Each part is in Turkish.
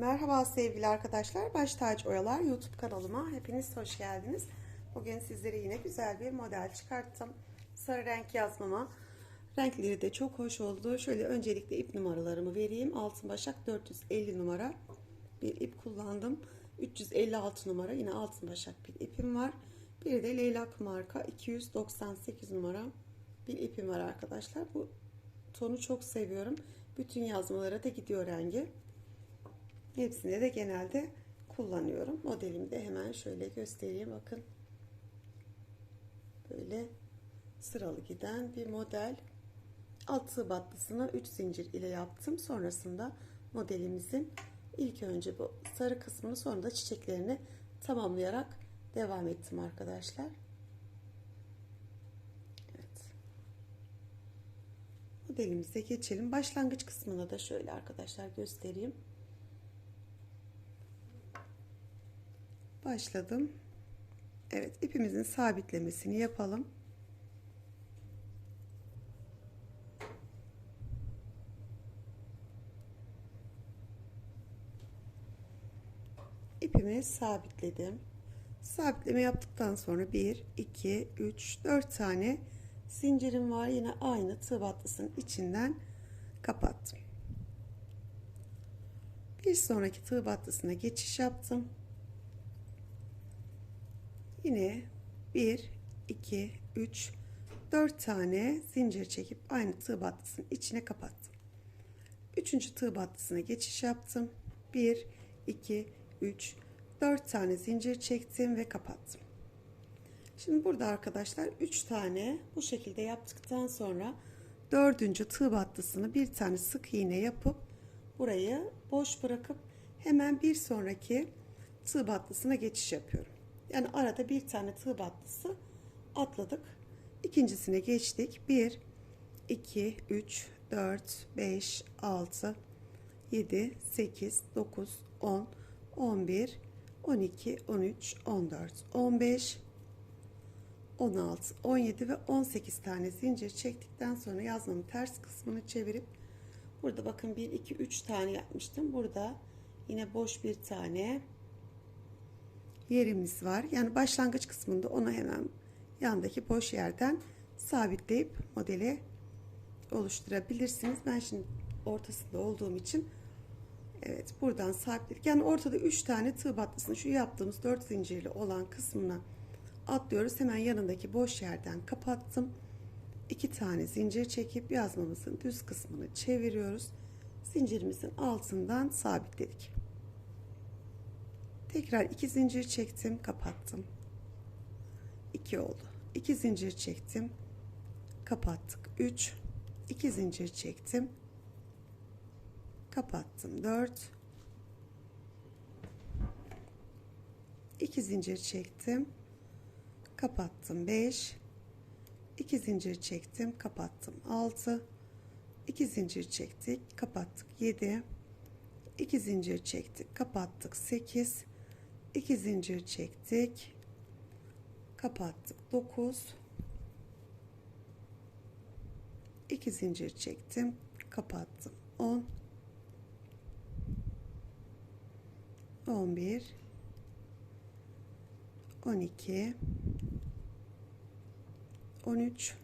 Merhaba sevgili arkadaşlar. Baş Taç Oyalar YouTube kanalıma hepiniz hoş geldiniz. Bugün sizlere yine güzel bir model çıkarttım. Sarı renk yazmama. Renkleri de çok hoş oldu. Şöyle öncelikle ip numaralarımı vereyim. Altın başak 450 numara bir ip kullandım. 356 numara yine altın başak bir ipim var. Bir de leylak marka 298 numara bir ipim var arkadaşlar. Bu tonu çok seviyorum. Bütün yazmalara da gidiyor rengi. Hepsine de genelde kullanıyorum. Modelimi de hemen şöyle göstereyim. Bakın. Böyle sıralı giden bir model. Alt tığ battısını 3 zincir ile yaptım. Sonrasında modelimizin ilk önce bu sarı kısmını sonra da çiçeklerini tamamlayarak devam ettim arkadaşlar. Evet. Modelimize geçelim. Başlangıç kısmına da şöyle arkadaşlar göstereyim. Başladım. Evet ipimizin sabitlemesini yapalım. İpimi sabitledim. Sabitleme yaptıktan sonra 1, 2, 3, 4 tane zincirim var. Yine aynı tığ battısının içinden kapattım. Bir sonraki tığ battısına geçiş yaptım. Yine 1, 2, 3, 4 tane zincir çekip aynı tığ battısının içine kapattım. Üçüncü tığ battısına geçiş yaptım. 1, 2, 3, 4 tane zincir çektim ve kapattım. Şimdi burada arkadaşlar 3 tane bu şekilde yaptıktan sonra dördüncü tığ battısını bir tane sık iğne yapıp burayı boş bırakıp hemen bir sonraki tığ battısına geçiş yapıyorum. Yani arada bir tane tığ battısı atladık. İkincisine geçtik. 1, 2, 3, 4, 5, 6, 7, 8, 9, 10, 11, 12, 13, 14, 15, 16, 17 ve 18 tane zincir çektikten sonra yazmanın ters kısmını çevirip burada bakın 1, 2, 3 tane yapmıştım. Burada yine boş bir tane yerimiz var. Yani başlangıç kısmında onu hemen yandaki boş yerden sabitleyip modeli oluşturabilirsiniz. Ben şimdi ortasında olduğum için evet buradan sabitledik. Yani ortada 3 tane tığ battısını şu yaptığımız 4 zincirli olan kısmına atlıyoruz. Hemen yanındaki boş yerden kapattım. 2 tane zincir çekip yazmamızın düz kısmını çeviriyoruz. Zincirimizin altından sabitledik. Tekrar iki zincir çektim, kapattım. 2 oldu. 2 zincir çektim, kapattık. 3 2 zincir çektim, kapattım. 4 2 zincir çektim, kapattım. 5 2 zincir çektim, kapattım. 6 2 zincir çektik, kapattık. 7 2 zincir çektik, kapattık. 8 2 zincir çektik. Kapattık. 9 2 zincir çektim. Kapattım. 10 11 12 13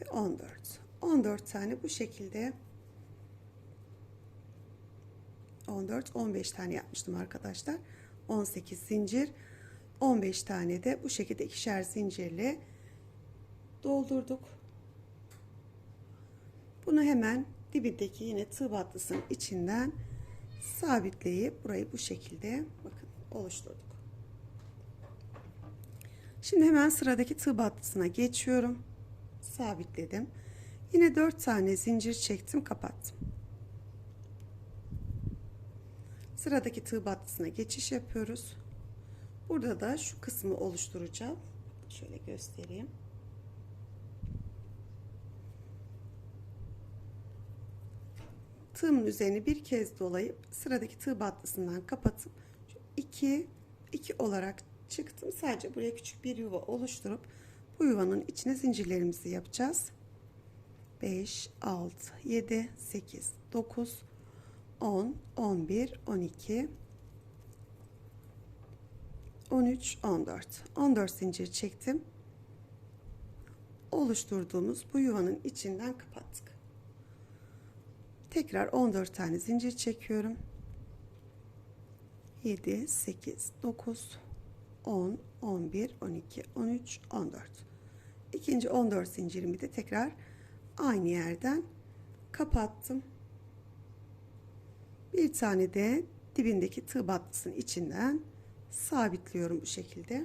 ve 14 14 tane bu şekilde 14 15 tane yapmıştım arkadaşlar. 18 zincir 15 tane de bu şekilde ikişer zincirle doldurduk. Bunu hemen dibindeki yine tığ battısının içinden sabitleyip burayı bu şekilde bakın oluşturduk. Şimdi hemen sıradaki tığ battısına geçiyorum. Sabitledim. Yine 4 tane zincir çektim kapattım Sıradaki tığ battısına geçiş yapıyoruz. Burada da şu kısmı oluşturacağım. Şöyle göstereyim. Tığımın üzerini bir kez dolayıp sıradaki tığ battısından kapatıp 2 2 olarak çıktım. Sadece buraya küçük bir yuva oluşturup bu yuvanın içine zincirlerimizi yapacağız. 5 6 7 8 9 10 11, 12, 13, 14. 14 zincir çektim. Oluşturduğumuz bu yuvanın içinden kapattık. Tekrar 14 tane zincir çekiyorum. 7, 8, 9, 10, 11, 12, 13, 14. İkinci 14 zincirimi de tekrar aynı yerden kapattım. Bir tane de dibindeki tığ battısının içinden sabitliyorum bu şekilde.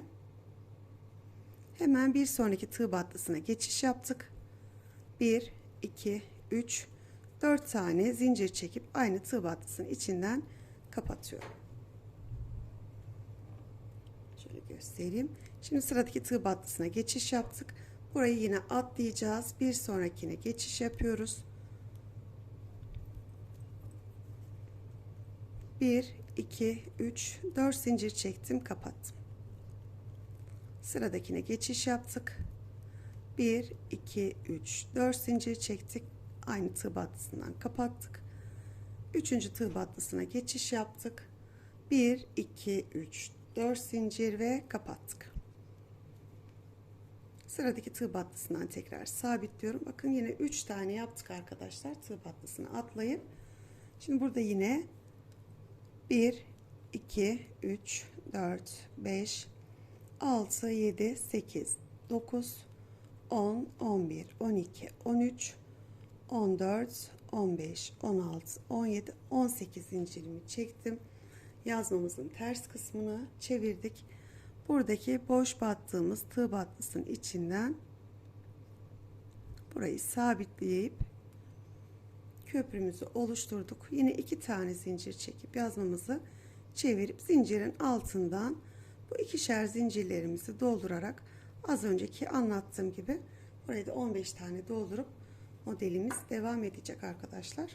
Hemen bir sonraki tığ battısına geçiş yaptık. 1, 2, 3, 4 tane zincir çekip aynı tığ battısının içinden kapatıyorum. Şöyle göstereyim. Şimdi sıradaki tığ battısına geçiş yaptık. Burayı yine atlayacağız. Bir sonrakine geçiş yapıyoruz. 1, 2, 3, 4 zincir çektim, kapattım. Sıradakine geçiş yaptık. 1, 2, 3, 4 zincir çektik. Aynı tığ battısından kapattık. Üçüncü tığ battısına geçiş yaptık. 1, 2, 3, 4 zincir ve kapattık. Sıradaki tığ battısından tekrar sabitliyorum. Bakın yine 3 tane yaptık arkadaşlar. Tığ battısını atlayıp. Şimdi burada yine 1, 2, 3, 4, 5, 6, 7, 8, 9, 10, 11, 12, 13, 14, 15, 16, 17, 18 zincirimi çektim. Yazmamızın ters kısmını çevirdik. Buradaki boş battığımız tığ battısının içinden burayı sabitleyip köprümüzü oluşturduk. Yine iki tane zincir çekip yazmamızı çevirip zincirin altından bu ikişer zincirlerimizi doldurarak az önceki anlattığım gibi burayı da 15 tane doldurup modelimiz devam edecek arkadaşlar.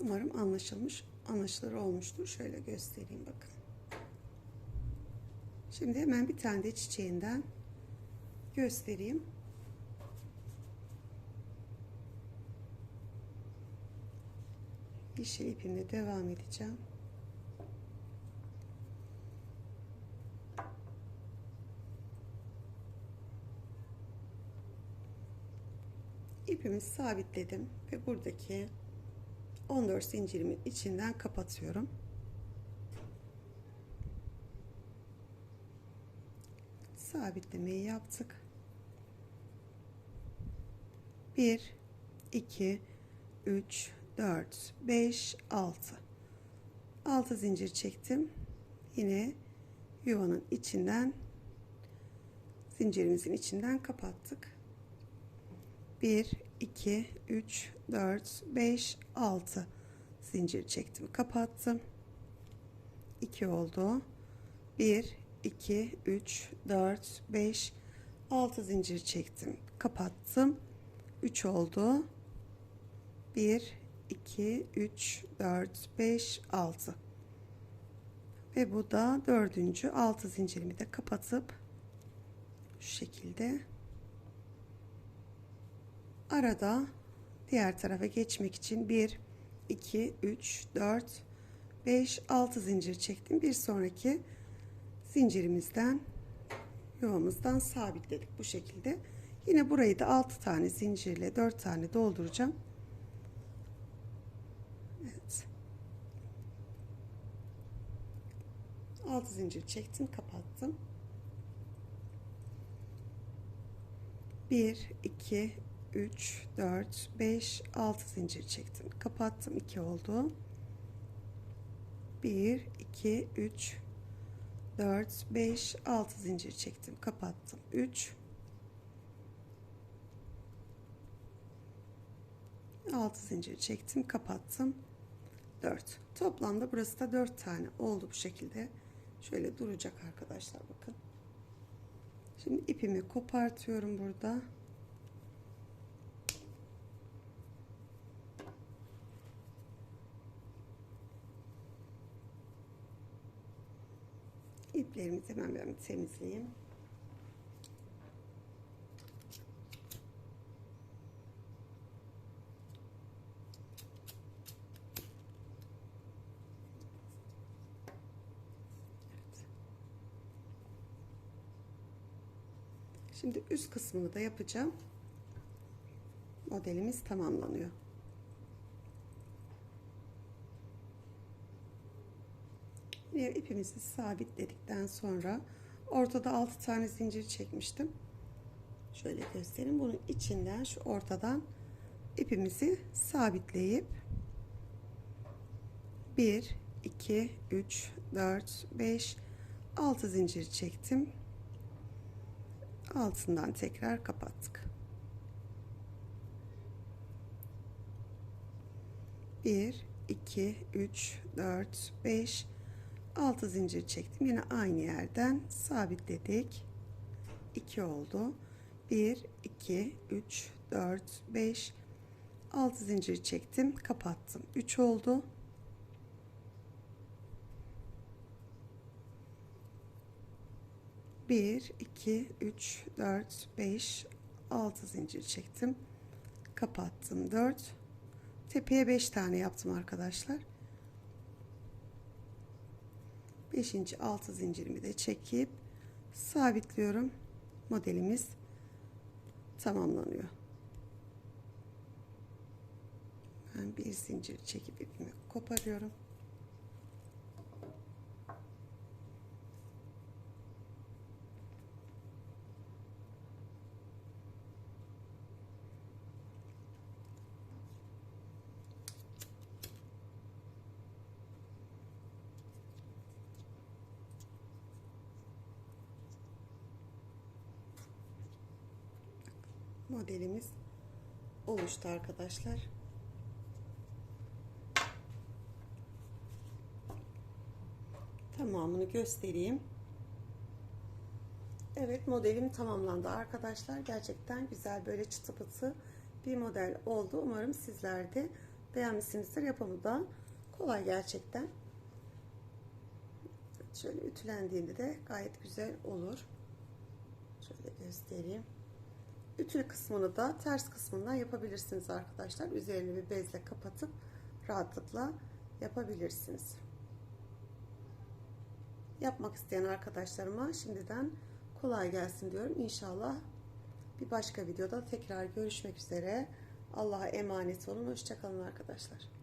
Umarım anlaşılmış, anlaşılır olmuştur. Şöyle göstereyim bakın. Şimdi hemen bir tane de çiçeğinden göstereyim. Yeşil ipimle devam edeceğim. İpimi sabitledim ve buradaki 14 zincirimin içinden kapatıyorum. sabitlemeyi yaptık. 1 2 3 4 5 6 6 zincir çektim. Yine yuvanın içinden zincirimizin içinden kapattık. 1 2 3 4 5 6 zincir çektim, kapattım. 2 oldu. 1 2 3 4 5 6 zincir çektim kapattım 3 oldu 1 2 3 4 5 6 ve bu da dördüncü altı zincirimi de kapatıp şu şekilde arada diğer tarafa geçmek için 1 2 3 4 5 6 zincir çektim bir sonraki zincirimizden yuvamızdan sabitledik bu şekilde. Yine burayı da 6 tane zincirle 4 tane dolduracağım. Evet. 6 zincir çektim, kapattım. 1 2 3 4 5 6 zincir çektim. Kapattım. 2 oldu. 1 2 3 4 5 6 zincir çektim kapattım 3 6 zincir çektim kapattım 4 toplamda burası da 4 tane oldu bu şekilde şöyle duracak arkadaşlar bakın şimdi ipimi kopartıyorum burada iplerimizi hemen ben temizleyeyim. Şimdi üst kısmını da yapacağım. Modelimiz tamamlanıyor. Yine ipimizi sabitledikten sonra ortada 6 tane zincir çekmiştim. Şöyle göstereyim. Bunun içinden şu ortadan ipimizi sabitleyip 1 2 3 4 5 6 zincir çektim. Altından tekrar kapattık. 1 2 3 4 5 6 zincir çektim. Yine aynı yerden sabitledik. 2 oldu. 1 2 3 4 5 6 zincir çektim, kapattım. 3 oldu. Bir, iki, üç, dört, beş, altı zincir çektim. Kapattım. Dört. Tepeye beş tane yaptım arkadaşlar. Beşinci altı zincirimi de çekip sabitliyorum. Modelimiz tamamlanıyor. Ben bir zincir çekip ipimi koparıyorum. Modelimiz oluştu arkadaşlar. Tamamını göstereyim. Evet modelim tamamlandı arkadaşlar. Gerçekten güzel böyle çıtı pıtı bir model oldu. Umarım sizler de beğenmişsinizdir. Yapımı da kolay gerçekten. Şöyle ütülendiğinde de gayet güzel olur. Şöyle göstereyim. Ütü kısmını da ters kısmından yapabilirsiniz arkadaşlar. Üzerini bir bezle kapatıp rahatlıkla yapabilirsiniz. Yapmak isteyen arkadaşlarıma şimdiden kolay gelsin diyorum. İnşallah bir başka videoda tekrar görüşmek üzere. Allah'a emanet olun. Hoşçakalın arkadaşlar.